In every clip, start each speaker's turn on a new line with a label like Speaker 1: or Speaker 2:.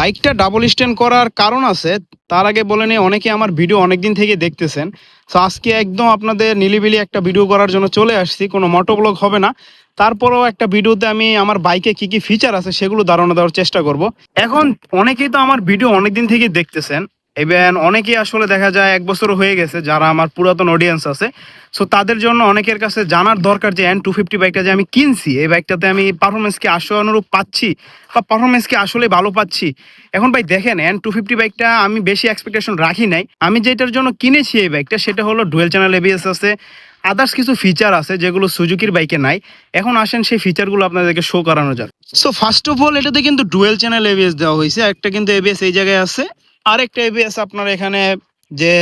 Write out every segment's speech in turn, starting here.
Speaker 1: বাইকটা double stand করার কারণ আছে, তার আগে বলে নিয়ে অনেকে আমার ভিডিও অনেক দিন থেকে দেখতেছেন। সো আজকে একদম আপনাদের নিলিবিলি একটা ভিডিও করার জন্য চলে আসছি, কোনো মোটো ব্লগ হবে না। তারপরেও একটা ভিডিওতে আমি আমার বাইকে কি কি ফিচার আছে, সেগুলো ধারণা দেওয়ার চেষ্টা করব। এখন অনেকেই তো আমার ভিডিও অনেক দিন থেকে দেখতেছেন। এবং অনেকেই আসলে দেখা যায় এক বছর হয়ে গেছে যারা আমার পুরাতন অডিয়েন্স আছে। সো তাদের জন্য অনেকের কাছে জানার দরকার যে এন টু ফিফটি বাইকটা যে আমি কিনছি, এই বাইকটাতে আমি পারফরমেন্স কি আসলে অনুরূপ পাচ্ছি? বা পারফরমেন্স কি আসলে ভালো পাচ্ছি? এখন ভাই দেখেন এন টু ফিফটি বাইকটা আমি বেশি এক্সপেকটেশন রাখি নাই। আমি যেটার জন্য কিনেছি এই বাইকটা সেটা হলো ডুয়েল চ্যানেল এবিএস আছে। আদার্স কিছু ফিচার আছে যেগুলো সুজুকির বাইকে নাই। এখন আসেন সেই ফিচারগুলো আপনাদেরকে শো করানো যাক। সো ফার্স্ট অফ অল এটাতে কিন্তু ডুয়েল চ্যানেল এবিএস দেওয়া হয়েছে। একটা কিন্তু এবিএস এই জায়গায় আছে। আরেকটা এবিএস আপনার এখানে যে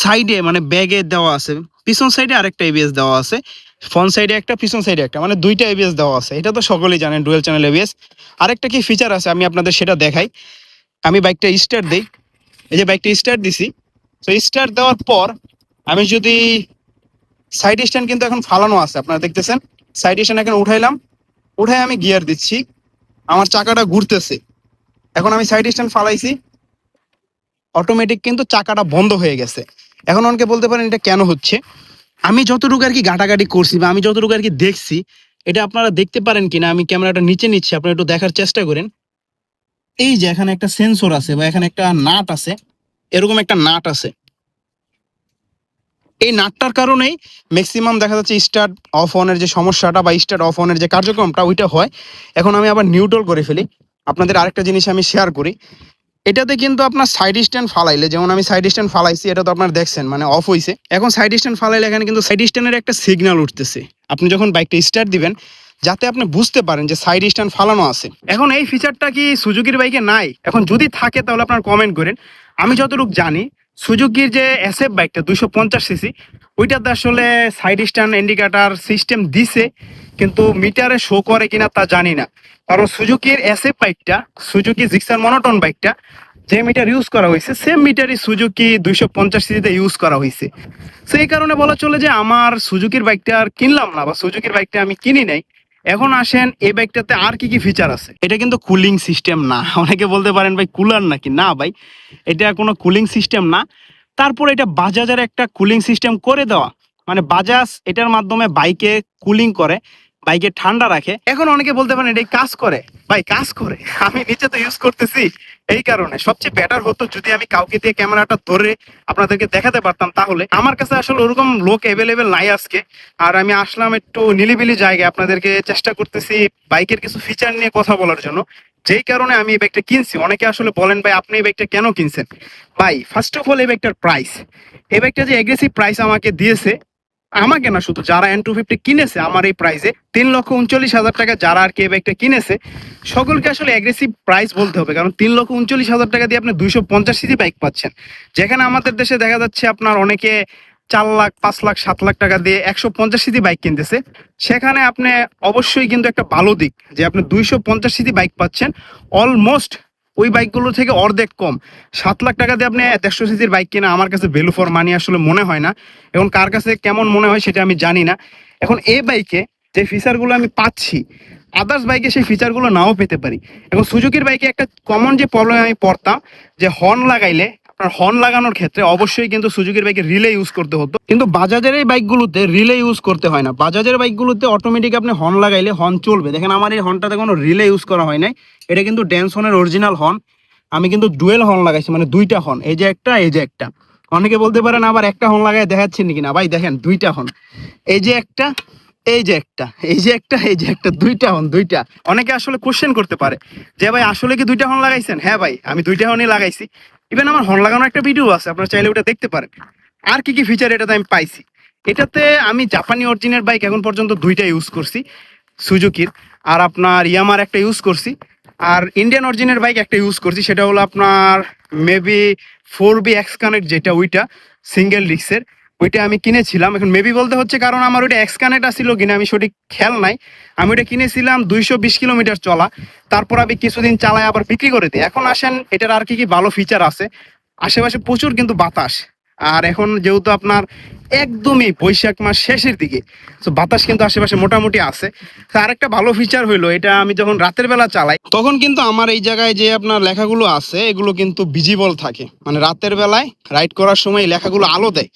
Speaker 1: সাইডে মানে ব্যাগে দেওয়া আছে, পিছন সাইডে আরেকটা এবিএস দেওয়া আছে ফ্রন্ট সাইডে একটা, পিছন সাইডে একটা মানে দুইটা এবিএস দেওয়া আছে। এটা তো সকলেই জানেন ডুয়েল চ্যানেল এবিএস আরেকটা কি ফিচার আছে, আমি আপনাদের সেটা দেখাই। আমি বাইকটা স্টার্ট দিই। এই যে বাইকটা স্টার্ট দিছি। তো স্টার্ট দেওয়ার পর আমি যদি সাইড স্ট্যান্ড কিন্তু এখন ফালানো আছে, আপনারা দেখতেছেন। সাইড স্ট্যান্ড এখন উঠাইলাম। উঠাই আমি গিয়ার দিচ্ছি। আমার চাকাটা ঘুরতেছে। এখন আমি সাইড স্ট্যান্ড ফালাইছি। অটোমেটিক কিন্তু চাকাটা বন্ধ হয়ে গেছে। এখন অনেকে বলতে পারেন এটা কেন হচ্ছে? আমি যতটুকু আর কি ঘাটাঘাটি করছি বা আমি যতটুকু আর কি দেখছি, এটা আপনারা দেখতে পারেন কিনা, আমি ক্যামেরাটা নিচে নিচ্ছি, আপনারা একটু দেখার চেষ্টা করেন। এই যে এখানে একটা সেন্সর আছে বা এখানে একটা নাট আছে, এরকম একটা নাট আছে। এই নাটটার কারণেই ম্যাক্সিমাম দেখা যাচ্ছে স্টার্ট অফ অনের যে সমস্যাটা বা স্টার্ট অফ অনের যে কার্যক্রমটা, ওইটা হয়। এখন আমি আবার নিউট্রাল করে ফেলি। আপনাদের আরেকটা জিনিস আমি শেয়ার করি। এটাতে কিন্তু আপনার সাইড স্ট্যান্ড ফালাইলে, যেমন আমি সাইড স্ট্যান্ড ফালাইছি, এটা তো আপনার দেখছেন মানে অফ হয়েছে এখন সাইড স্ট্যান্ড ফালাইলে এখানে কিন্তু সাইড স্ট্যান্ডের একটা সিগন্যাল উঠতেছে। আপনি যখন বাইকটা স্টার্ট দিবেন, যাতে আপনি বুঝতে পারেন যে সাইড স্ট্যান্ড ফালানো আছে। এখন এই ফিচারটা কি সুজুকির বাইকে নাই? এখন যদি থাকে, তাহলে আপনার কমেন্ট করেন। আমি যতটুকু জানি, সুজুকির যে এসএফ বাইকটা দুশো পঞ্চাশ সিসি ওইটাতে আসলে সাইড স্ট্যান্ড ইন্ডিকেটার সিস্টেম দিছে, কিন্তু মিটারে শো করে কিনা তা জানি না। কারণ সুজুকির এসএফ বাইকটা সুজুকি জিক্সার মনোটন বাইকটা যে মিটার ইউজ করা হয়েছে সেম মিটারই সুজুকি দুইশো পঞ্চাশ সিসিতে ইউজ করা হয়েছে। সেই কারণে বলা চলে যে আমার সুজুকির বাইকটা আর কিনলাম না, বা সুজুকির বাইকটা আমি কিনি নাই। এখন আসেন, এই বাইকটাতে আর কি কি ফিচার আছে? এটা কিন্তু কুলিং সিস্টেম না। অনেকে বলতে পারেন, ভাই কুলার নাকি? না, ভাই, এটা কোনো কুলিং সিস্টেম না। তারপর এটা বাজাজের একটা কুলিং সিস্টেম করে দেওয়া। মানে বাজাজ এটার মাধ্যমে বাইকে কুলিং করে। বাইকে ঠান্ডা রাখে। এখন অনেকে বলতে পারেন এটাই কাজ করে। ভাই, কাজ করে। আমি নিচে তো ইউজ করতেছি। এই কারণে সবচেয়ে বেটার হতো যদি আমি কাউকে দিয়ে ক্যামেরাটা ধরে আপনাদেরকে দেখাতে পারতাম তাহলে। আমার কাছে আসলে ওরকম লোক অ্যাভেলেবেল নাই আজকে। আর আমি আসলাম একটু নিলিবিলি জায়গায় আপনাদেরকে চেষ্টা করতেছি বাইকের কিছু ফিচার নিয়ে কথা বলার জন্য। যেই কারণে আমি এই বাইকটা কিনছি। অনেকে আসলে বলেন, ভাই, আপনি এই বাইকটা কেন কিনছেন? ভাই ফার্স্ট অফ অল এই বাইকটার প্রাইস এই বাইকটা যে এগ্রেসিভ প্রাইস আমাকে দিয়েছে আমাকে না শুধু যারা এন টু ফিফটি কিনেছে আমার এই প্রাইসে তিন লক্ষ উনচল্লিশ হাজার টাকা যারা আর কি বাইকটা কিনেছে, সকলকে আসলে অ্যাগ্রেসিভ প্রাইস বলতে হবে। কারণ তিন লক্ষ উনচল্লিশ হাজার টাকা দিয়ে আপনি দুইশো পঞ্চাশ সিসি বাইক পাচ্ছেন। যেখানে আমাদের দেশে দেখা যাচ্ছে আপনার অনেকে চার লাখ, পাঁচ লাখ, সাত লাখ টাকা দিয়ে একশো পঞ্চাশ সিসি বাইক কিনতেছে। সেখানে আপনি অবশ্যই কিন্তু একটা ভালো দিক, যে আপনি দুইশো পঞ্চাশ সিসি বাইক পাচ্ছেন। অলমোস্ট ওই বাইকগুলো থেকে অর্ধেক কম। সাত লাখ টাকা দিয়ে আপনি দেড়শো সিসির বাইক কেনা আমার কাছে ভ্যালু ফর মানি আসলে মনে হয় না। এখন কার কাছে কেমন মনে হয় সেটা আমি জানি না। এখন এই বাইকে যে ফিচারগুলো আমি পাচ্ছি আদার্স বাইকে সেই ফিচারগুলো নাও পেতে পারি। এবং সুজুকির বাইকে একটা কমন যে প্রবলেম আমি পড়তাম, যে হর্ন লাগাইলে আপনার হর্ন লাগানোর ক্ষেত্রে অবশ্যই কিন্তু সুজুকির বাইকে রিলে ইউজ করতে হতো। কিন্তু বাজাজের এই বাইকগুলোতে রিলে ইউজ করতে হয় না। বাজাজের বাইকগুলোতে অটোমেটিক আপনি হর্ন লাগাইলে হর্ন চলবে। দেখেন আমার এই হর্নটাতে কোনো রিলে ইউজ করা হয় নাই। এটা কিন্তু ড্যান্সনের অরিজিনাল হর্ন আমি কিন্তু ডুয়েল হর্ন লাগাইছি মানে দুইটা হর্ন এই যে একটা, এই যে একটা। অনেকে বলতে পারেন, আবার একটা হর্ন লাগাই দেখাচ্ছি নাকি? না, ভাই, দেখেন, দুইটা হর্ন এই যে একটা, এই যে একটা। এই যে একটা, এই যে একটা, দুইটা হন দুইটা। অনেকে আসলে কোশ্চেন করতে পারে, যে ভাই, আসলে কি দুইটা হর্ন লাগাইছেন? হ্যাঁ ভাই, আমি দুইটা হনই লাগাইছি। ইভেন আমার হর্ন লাগানো একটা ভিডিও আছে, আপনারা চাইলে ওটা দেখতে পারেন। আর কি কি ফিচার এটাতে আমি পাইছি? এটাতে আমি জাপানি অরিজিনের বাইক এখন পর্যন্ত দুইটা ইউজ করছি সুজুকির আর আপনার ইয়ামার একটা ইউজ করছি, আর ইন্ডিয়ান অরিজিনের বাইক একটা ইউজ করছি, সেটা হলো আপনার maybe four B X connect যেটা, ওইটা সিঙ্গেল ডিস্কের ওইটা আমি কিনেছিলাম। এখন মেবি বলতে হচ্ছে কারণ আমার ওইটা এক্স কানেক্ট আসছিল কিনা, আমি সঠিক খেয়াল নাই। আমি ওইটা কিনেছিলাম দুইশো বিশ কিলোমিটার চলা। তারপর আমি কিছুদিন চালাই আবার বিক্রি করে দিই। এখন আসেন, এটার আর কি কি ভালো ফিচার আছে? আশেপাশে প্রচুর কিন্তু বাতাস। আর এখন যেহেতু আপনার একদমই বৈশাখ মাস শেষের দিকে, তো বাতাস কিন্তু আশেপাশে মোটামুটি আছে। তো আরেকটা ভালো ফিচার হইল, এটা আমি যখন রাতের বেলা চালাই, তখন কিন্তু আমার এই জায়গায় যে আপনার লেখাগুলো আছে, এগুলো কিন্তু ভিজিবল থাকে। মানে রাতের বেলায় রাইড করার সময় লেখাগুলো আলো দেয়।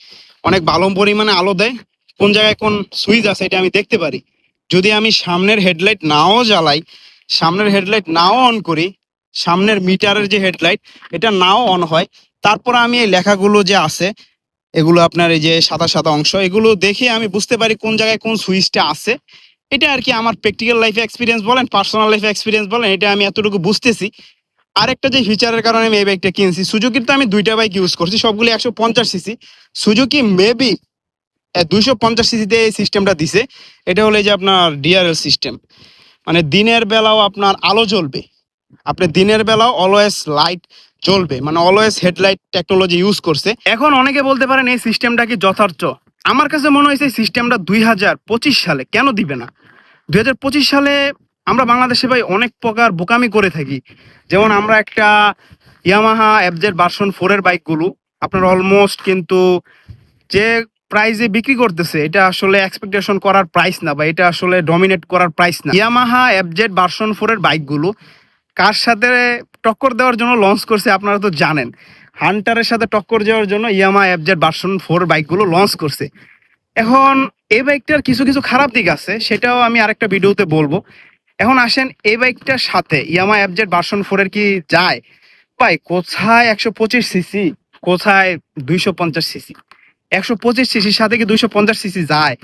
Speaker 1: অনেক ভালো পরিমাণে আলো দেয়। কোন জায়গায় কোন সুইচ আছে এটা আমি দেখতে পারি। যদি আমি সামনের হেডলাইট নাও জ্বালাই, সামনের হেডলাইট নাও অন করি, সামনের মিটারের যে হেডলাইট, এটা নাও অন হয়। তারপর আমি এই লেখাগুলো যে আছে, এগুলো আপনার এই যে সাদা সাদা অংশ, এগুলো দেখে আমি বুঝতে পারি কোন জায়গায় কোন সুইচটা আছে। এটা আর কি আমার প্র্যাকটিক্যাল লাইফ এক্সপিরিয়েন্স বলেন পার্সোনাল লাইফ এক্সপিরিয়েন্স বলেন, এটা আমি এতটুকু বুঝতেছি। আরেকটা যে ফিচারের কারণে আমি এই বাইকটা কিনছি, সুজুকির তো আমি দুইটা বাইক ইউজ করছি, সবগুলি একশো পঞ্চাশ সিসি সুজুকি মেবি দুইশো পঞ্চাশ সিসিতে এই সিস্টেমটা দিছে। এটা হলো যে আপনার ডিআরএল সিস্টেম মানে দিনের বেলাও আপনার আলো জ্বলবে। আপনি দিনের বেলাও অলওয়েজ লাইট জ্বলবে। মানে অলওয়েজ হেডলাইট টেকনোলজি ইউজ করছে। এখন অনেকে বলতে পারেন, এই সিস্টেমটা কি যথার্থ? আমার কাছে মনে হয়েছে সিস্টেমটা দুই হাজার পঁচিশ সালে কেন দিবে না? দুই হাজার পঁচিশ সালে আমরা বাংলাদেশে ভাই অনেক প্রকার বোকামি করে থাকি। যেমন আমরা একটা ইয়ামাহা এফজেড ভার্সন ফোরের বাইকগুলো আপনার অলমোস্ট কিন্তু যে প্রাইজে বিক্রি করতেছে, এটা আসলে এক্সপেকটেশন করার প্রাইস না বা এটা আসলে ডমিনেট করার প্রাইস না। ইয়ামাহা এফজেড ভার্সন ফোরের বাইকগুলো কার সাথে টক্কর দেওয়ার জন্য লঞ্চ করছে আপনারা তো জানেন। হান্টারের সাথে টক্কর দেওয়ার জন্য ইয়ামা এফজেড ভার্সন ফোর বাইকগুলো লঞ্চ করছে। এখন এই বাইকটার কিছু কিছু খারাপ দিক আছে, সেটাও আমি আরেকটা ভিডিওতে বলব। এখন আসেন এই বাইকটার সাথে ইয়ামা এফজেড ভার্সন ফোরের কি যায়? ভাই, কোথায় একশো পঁচিশ সিসি? কোথায় দুইশো পঞ্চাশ সিসি? একশো পঁচিশ সিসির সাথে কি দুইশো পঞ্চাশ সিসি যায়?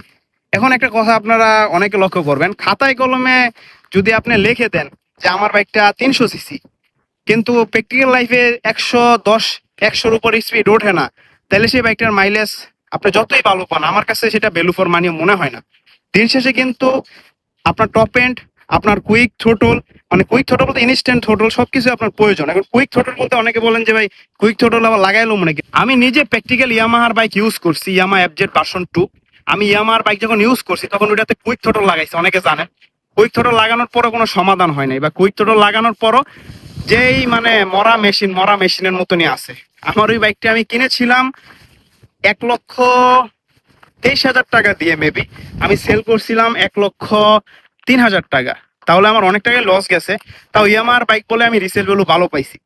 Speaker 1: এখন একটা কথা আপনারা অনেকে লক্ষ্য করবেন, খাতায় কলমে যদি আপনি লিখে দেন যে আমার বাইকটা তিনশো সিসি, কিন্তু প্র্যাকটিক্যাল লাইফে একশো দশ, একশোর উপর স্পিড ওঠে না, তাহলে সেই বাইকটার মাইলেজ আপনি যতই ভালো পান, আমার কাছে সেটা ভ্যালু ফর মানি মনে হয় না। দিন শেষে কিন্তু আপনার টপ এন্ড আপনার কুইক থ্রোটল মানে কুইক থ্রোটল বলতে ইনস্ট্যান্ট থ্রোটল সবকিছু আপনার প্রয়োজন। এখন কুইক থ্রোটল বলতে অনেকে বলেন যে, ভাই কুইক থ্রোটল আবার লাগাইলো মনে কি? আমি নিজে প্র্যাকটিক্যাল ইয়ামাহার বাইক ইউজ করছি ইয়ামা এফজেড ভার্সন টু আমি ইয়ামাহার বাইক যখন ইউজ করছি, তখন ওইটাতে কুইক থ্রোটল লাগাইছি, অনেকে জানেন। কুইক থ্রোটল লাগানোর পরও কোনো সমাধান হয় নাই বা কুইক থ্রোটল লাগানোর পরও যেই মানে মরা মেশিন মরা মেশিনের মতনই আছে। আমার ওই বাইকটা আমি কিনেছিলাম এক লক্ষ তেইশ হাজার টাকা দিয়ে মেবি আমি সেল করছিলাম এক লক্ষ তিন হাজার টাকা। তাহলে আমার অনেক টাকায় লস গেছে। তাও ইয়ামার বাইক বলে আমি রিসেল ভ্যালু ভালো পাইছি।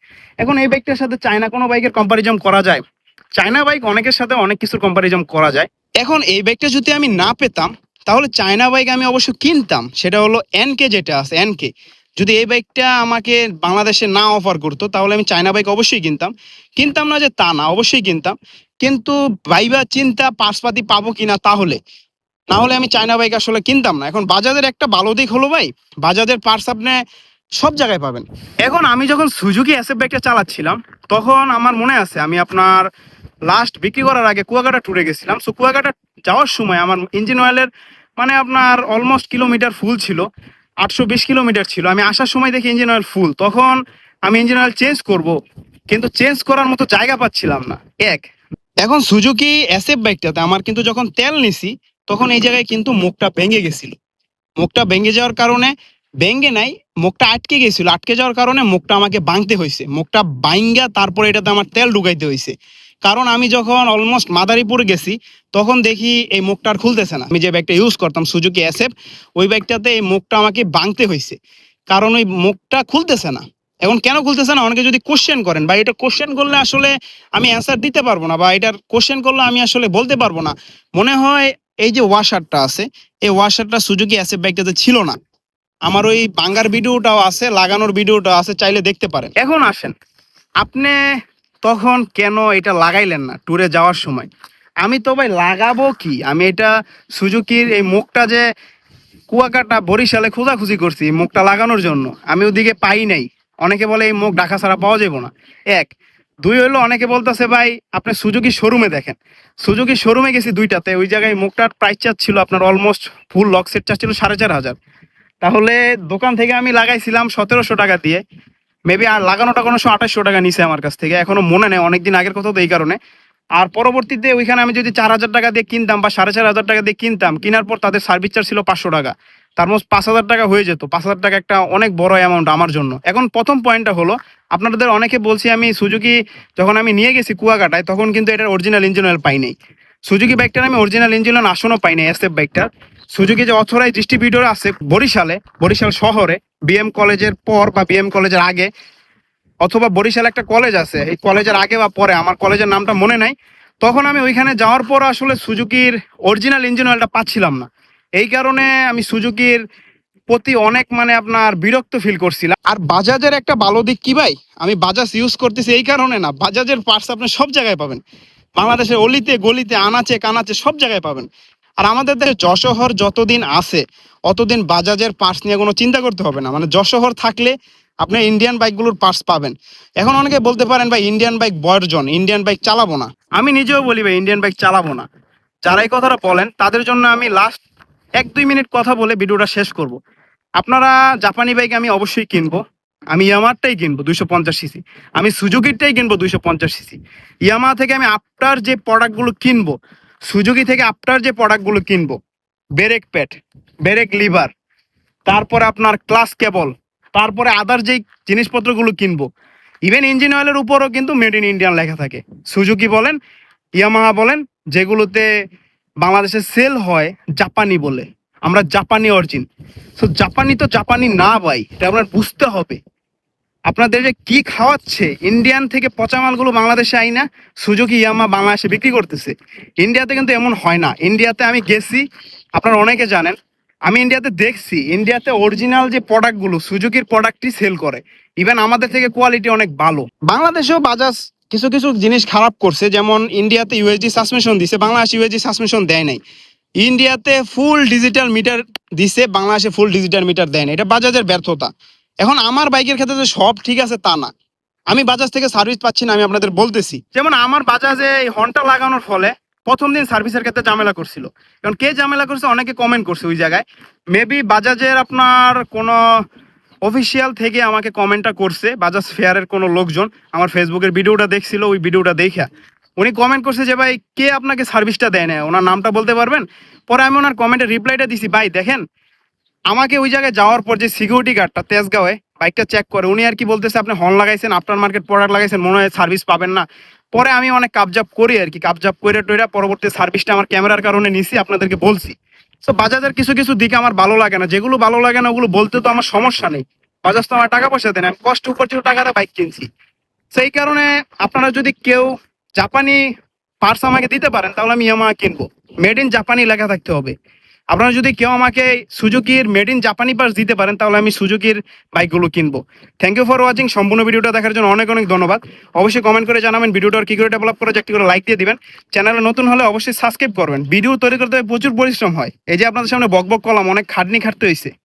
Speaker 1: এখন এই বাইকটার সাথে চায়না কোনো বাইকের কম্পারিজন করা যায়? চায়না বাইক অনেকের সাথে অনেক কিছুর কম্পারিজন করা যায়। এখন এই বাইকটা যদি আমি না পেতাম, তাহলে চায়না বাইক আমি অবশ্য কিনতাম। সেটা হলো এনকে যেটা আছে এনকে যদি এই বাইকটা আমাকে বাংলাদেশে না অফার করতো, তাহলে আমি চায়না বাইক অবশ্যই কিনতাম। কিনতাম না যে তা না, অবশ্যই কিনতাম। কিন্তু ভাইবা চিন্তা পাশপাতি পাবো কিনা তাহলে? না হলে আমি চায়না বাইক আসলে কিনতাম না। এখন বাজাজের একটা ভালো দিক হলো ভাই, বাজাজের পার্স আপনি সব জায়গায় পাবেন। এখন আমি যখন সুজুকি অ্যাসেপ বাইকটা চালাচ্ছিলাম, তখন আমার মনে আছে আমি আপনার লাস্ট বিক্রি করার আগে কুয়াকাটা ট্যুরে গেছিলাম। সো কুয়াকাটা যাওয়ার সময় আমার ইঞ্জিন অয়েলের মানে আপনার অলমোস্ট কিলোমিটার ফুল ছিল, আটশো বিশ কিলোমিটার ছিল। আমি আসার সময় দেখি ইঞ্জিন অয়েল ফুল তখন আমি ইঞ্জিন অয়েল চেঞ্জ করব, কিন্তু চেঞ্জ করার মতো জায়গা পাচ্ছিলাম না। এক, এখন সুজুকি এসএফ বাইকটাতে আমার কিন্তু যখন তেল নিছি তখন এই জায়গায় কিন্তু মুখটা ভেঙে গেছিল। মুখটা ভেঙে যাওয়ার কারণে ভেঙে নাই, মুখটা আটকে গেছিল। আটকে যাওয়ার কারণে মুখটা আমাকে ভাঙতে হয়েছে। মুখটা বাইঙ্গা তারপরে এটাতে আমার তেল ঢুকাইতে হয়েছে। কারণ আমি যখন অলমোস্ট মাদারীপুর গেছি, তখন দেখি এই মুখটা আর খুলতেছে না। আমি যে ব্যাগটা ইউজ করতাম সুজুকি এসএফ ওই ব্যাগটাতে এই মুখটা আমাকে ভাঙতে হয়েছে। কারণ ওই মুখটা খুলতেছে না। এখন কেন খুলতেছে না? অনেকে যদি কোশ্চেন করেন বা এটা কোশ্চেন করলে আসলে আমি অ্যান্সার দিতে পারব না বা এটার কোশ্চেন করলে আমি আসলে বলতে পারব না। মনে হয় এই যে ওয়াশারটা আছে, এই ওয়াশারটা সুজুকি অ্যাসেপ ব্যাগটাতে ছিল না। আমার ওই বাঙ্গার ভিডিওটাও আছে, লাগানোর ভিডিওটাও আছে, চাইলে দেখতে পারেন। এখন আসেন। আপনি তখন কেন এটা লাগাইলেন না ট্যুরে যাওয়ার সময়? আমি তো ভাই লাগাবো কি? আমি এটা সুজুকির এই মুখটা যে কুয়াকাটা বরিশালে খোঁজাখুঁজি করছি মুখটা লাগানোর জন্য। আমি ওদিকে পাই নাই। অনেকে বলে এই মুখ ঢাকা ছাড়া পাওয়া যাবে না। এক দুই হইল অনেকে বলতেছে, ভাই, আপনি সুজুকি শোরুমে দেখেন। সুজুকি শোরুমে গেছি দুইটাতে। ওই জায়গায় মুখটার প্রাইস চার্জ ছিল আপনার almost full lock set charge ছিল সাড়ে চার হাজার। তাহলে দোকান থেকে আমি লাগাইছিলাম সতেরোশো টাকা দিয়ে। মেবি আর লাগানোটা কোনো আঠাশশো টাকা নিছে আমার কাছ থেকে। এখনও মনে নেই, অনেকদিন আগের কথা তো এই কারণে। আর পরবর্তীতে ওইখানে আমি যদি চার হাজার টাকা দিয়ে কিনতাম বা সাড়ে চার হাজার টাকা দিয়ে কিনতাম, কেনার পর তাদের সার্ভিস চার্জ ছিল পাঁচশো টাকা। তার মধ্যে পাঁচ হাজার টাকা হয়ে যেত। পাঁচ হাজার টাকা একটা অনেক বড় অ্যামাউন্ট আমার জন্য। এখন প্রথম পয়েন্টটা হলো, আপনাদের অনেকে বলছি আমি সুজুকি যখন আমি নিয়ে গেছি কুয়াকাটায়, তখন কিন্তু এটার অরিজিনাল ইঞ্জিন অয়েল পাই নাই। সুজুকি বাইকটার আমি অরিজিনাল ইঞ্জিন অয়েল আসনও পাই না এসএফ বাইকটার সুজুকি যে অথরাইজ ডিস্ট্রিবিউটর আছে বরিশালে, বরিশাল শহরে বিএম কলেজের পর বা বিএম কলেজের আগে অথবা বরিশাল একটা কলেজ আছে। এই কলেজের আগে বা পরে, আমার কলেজের নামটা মনে নাই। তখন আমি ওইখানে যাওয়ার পর আসলে সুজুকির অরিজিনাল ইঞ্জিন অয়েলটা পাচ্ছিলাম না। এই কারণে আমি সুজুকির প্রতি অনেক মানে আপনার বিরক্ত ফিল করছিলাম। আর বাজাজের একটা ভালো দিক কি ভাই? আমি বাজাজ ইউজ করতেছি এই কারণে না, বাজাজের পার্টস আপনি সব জায়গায় পাবেন। বাংলাদেশের অলিতে, গলিতে, আনাচে, কানাচে সব জায়গায় পাবেন। আর আমাদের দেশে যশোহর যতদিন আছে, অতদিন বাজাজের পার্টস নিয়ে কোনো চিন্তা করতে হবে না। মানে যশোহর থাকলে আপনি ইন্ডিয়ান বাইকগুলোর পার্টস পাবেন। এখন অনেকে বলতে পারেন, ভাই ইন্ডিয়ান বাইক বর্জন ইন্ডিয়ান বাইক চালাবো না। আমি নিজেও বলি, ভাই ইন্ডিয়ান বাইক চালাবো না। যারা এই কথাটা বলেন, তাদের জন্য আমি লাস্ট এক দুই মিনিট কথা বলে ভিডিওটা শেষ করব। আপনারা জাপানি বাইক আমি অবশ্যই কিনবো। আমি ইয়ামারটাই কিনবো দুইশো পঞ্চাশ সিসি আমি সুজুকিরটাই কিনবো দুইশো পঞ্চাশ সিসি ইয়ামা থেকে আমি আফটার যে প্রোডাক্টগুলো কিনবো সুজুকি থেকে আফটার যে প্রোডাক্টগুলো কিনবো ব্রেক প্যাড ব্রেক লিভার তারপরে আপনার ক্লাস কেবল তারপরে আদার যেই জিনিসপত্রগুলো কিনবো ইভেন ইঞ্জিন অয়েলের উপরও কিন্তু মেড ইন ইন্ডিয়ান লেখা থাকে। সুজুকি বলেন ইয়ামাহা বলেন, যেগুলোতে বাংলাদেশে সেল হয় জাপানি বলে। আমরা জাপানি অরিজিন তো জাপানি তো জাপানি না ভাই, এটা আপনার বুঝতে হবে। আপনাদের যে কি খাওয়াচ্ছে? ইন্ডিয়ান থেকে পচা মালগুলো বাংলাদেশে আই না, সুজুকি, ইয়ামা বাংলাদেশে বিক্রি করতেছে। ইন্ডিয়াতে কিন্তু এমন হয় না। ইন্ডিয়াতে আমি গেছি, আপনারা অনেকে জানেন, আমি ইন্ডিয়াতে দেখছি ইন্ডিয়াতে অরিজিনাল যে প্রোডাক্টগুলো সুজুকির প্রোডাক্টই সেল করে। ইভেন আমাদের থেকে কোয়ালিটি অনেক ভালো। বাংলাদেশেও বাজাজ কিছু কিছু জিনিস খারাপ করছে, যেমন ইন্ডিয়াতে ইউএসডি সাসপেনশন দিছে, বাংলাদেশ ইউএসডি সাসপেনশন দেয় নাই। ইন্ডিয়াতে ফুল ডিজিটাল মিটার দিছে, বাংলাদেশে ফুল ডিজিটাল মিটার দেয় না এটা বাজাজের ব্যর্থতা। এখন আমার বাইকের ক্ষেত্রে যে সব ঠিক আছে, তা না। আমি বাজাজ থেকে সার্ভিস পাচ্ছি না, আমি আপনাদের বলতেছি। যেমন আমার বাজাজে এই হর্নটা লাগানোর ফলে প্রথম দিন সার্ভিসের ক্ষেত্রে ঝামেলা করছিল। কারণ কে ঝামেলা করছে অনেকে কমেন্ট করছে ওই জায়গায়। মেবি বাজাজের আপনার কোনো অফিসিয়াল থেকে আমাকে কমেন্টটা করছে, বাজাজ ফেয়ারের কোনো লোকজন। আমার ফেসবুকের ভিডিওটা দেখছিল, ওই ভিডিওটা দেখা। উনি কমেন্ট করছে যে, ভাই, কে আপনাকে সার্ভিসটা দেয় না? ওনার নামটা বলতে পারবেন? পরে আমি ওনার কমেন্টে রিপ্লাইটা দিছি, ভাই, দেখেন আমাকে ওই জায়গায় যাওয়ার পর যে সিকিউরিটি গার্ডটা তেজগাঁওয়ে বাইকটা চেক করে, উনি আর কি বলতেছে, আপনি হর্ন লাগাইছেন আফটার মার্কেট প্রোডাক্ট লাগাইছেন, মনে হয় সার্ভিস পাবেন না। পরে আমি অনেক কাবজাব করি আর কি কাবজাব করে টইরা পরবর্তী সার্ভিসটা আমার ক্যামেরার কারণে নিছি, আপনাদেরকে বলছি। তো বাজাজের কিছু কিছু দিকে আমার ভালো লাগে না, যেগুলো ভালো লাগে না, ওগুলো বলতে তো আমার সমস্যা নেই। বাজাজ তো আমার টাকা পয়সা দেন, আমি কষ্ট করছি টাকাটা বাইক কিনছি। সেই কারণে আপনারা যদি কেউ জাপানি পার্স আমাকে দিতে পারেন, তাহলে আমি ইয়ামাহা কিনবো। মেড ইন জাপানি লেখা থাকতে হবে। আপনারা যদি কেউ আমাকে সুজুকির মেড ইন জাপানি পার্স দিতে পারেন, তাহলে আমি সুজুকির বাইকগুলো কিনবো। থ্যাংক ইউ ফর ওয়াচিং সম্পূর্ণ ভিডিওটা দেখার জন্য অনেক অনেক ধন্যবাদ। অবশ্যই কমেন্ট করে জানাবেন ভিডিওটার কী করে ডেভেলপ করা যায় করে লাইক দিয়ে দিবেন। চ্যানেলে নতুন হলে অবশ্যই সাবস্ক্রাইব করবেন। ভিডিও তৈরি করতে প্রচুর পরিশ্রম হয়। এই যে আপনাদের সামনে বক বক কলাম, অনেক খাটনি খাটতে হয়েছে